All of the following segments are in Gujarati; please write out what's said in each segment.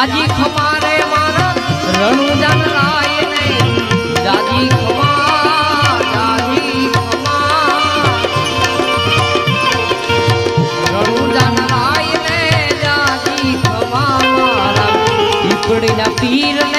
જાજી ખમારે મારા રણુજન રાય નહીં જાજી ખમા જાજી પીર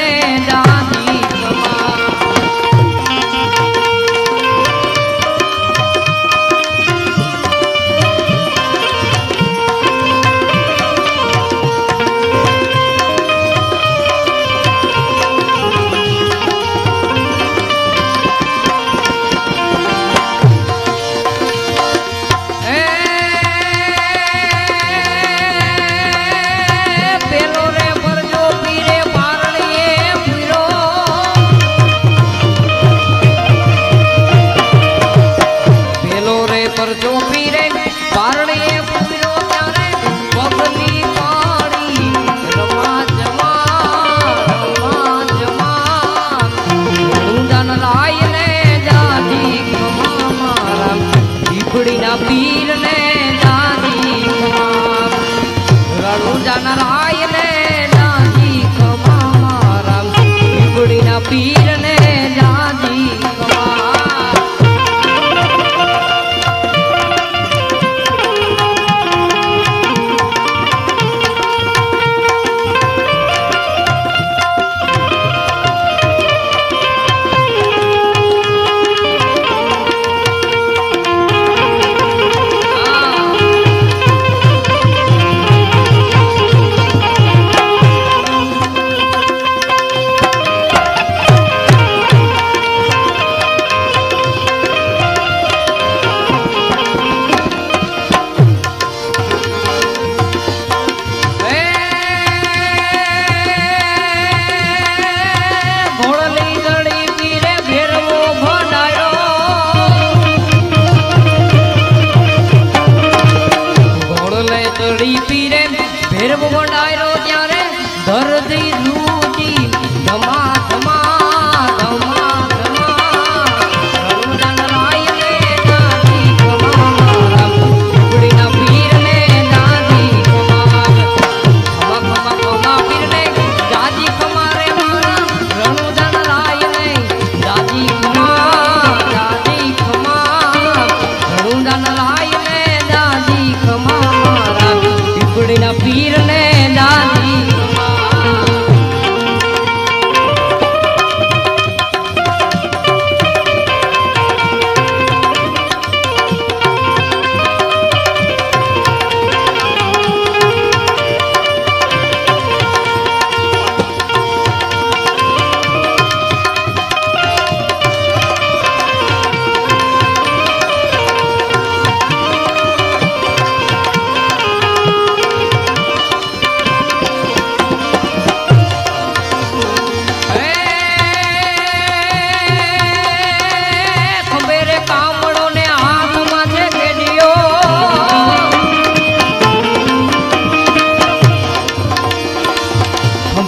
पातळी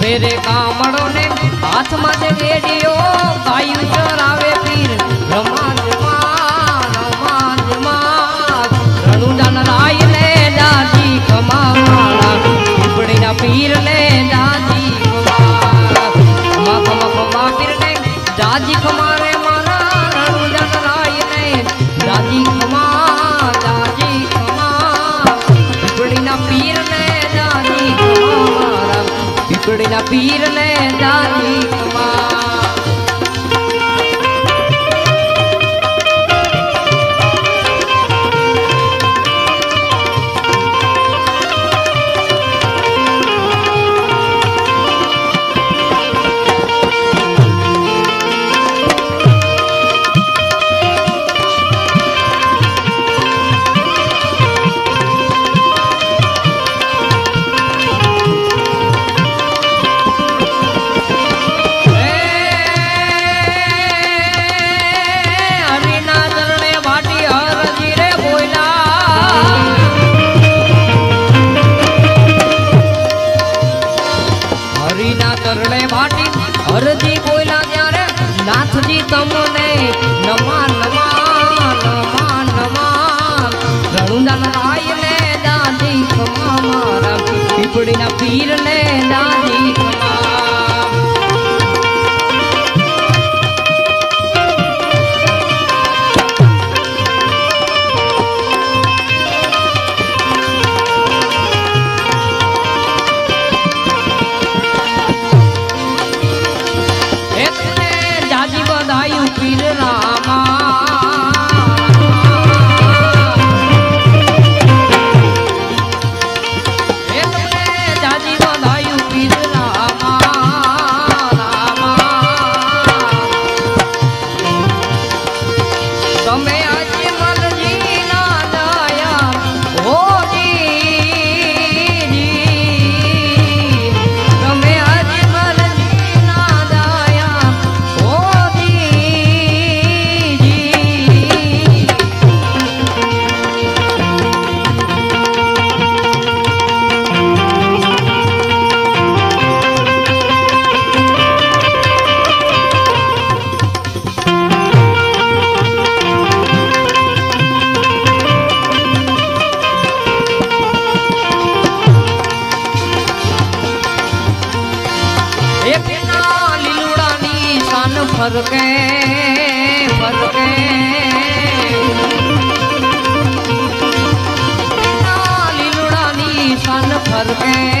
ભેરે કામડો ને હાથમાં જે રેડિયો ગાયું ચરાવે પીર. રમાન રમાન રમાન રણુદાન રાય ને દાદી કમાવાળા પીર ને Respira. પીર ને દાન ફરકે ફરકે. લીલુડાની શાન ફરકે.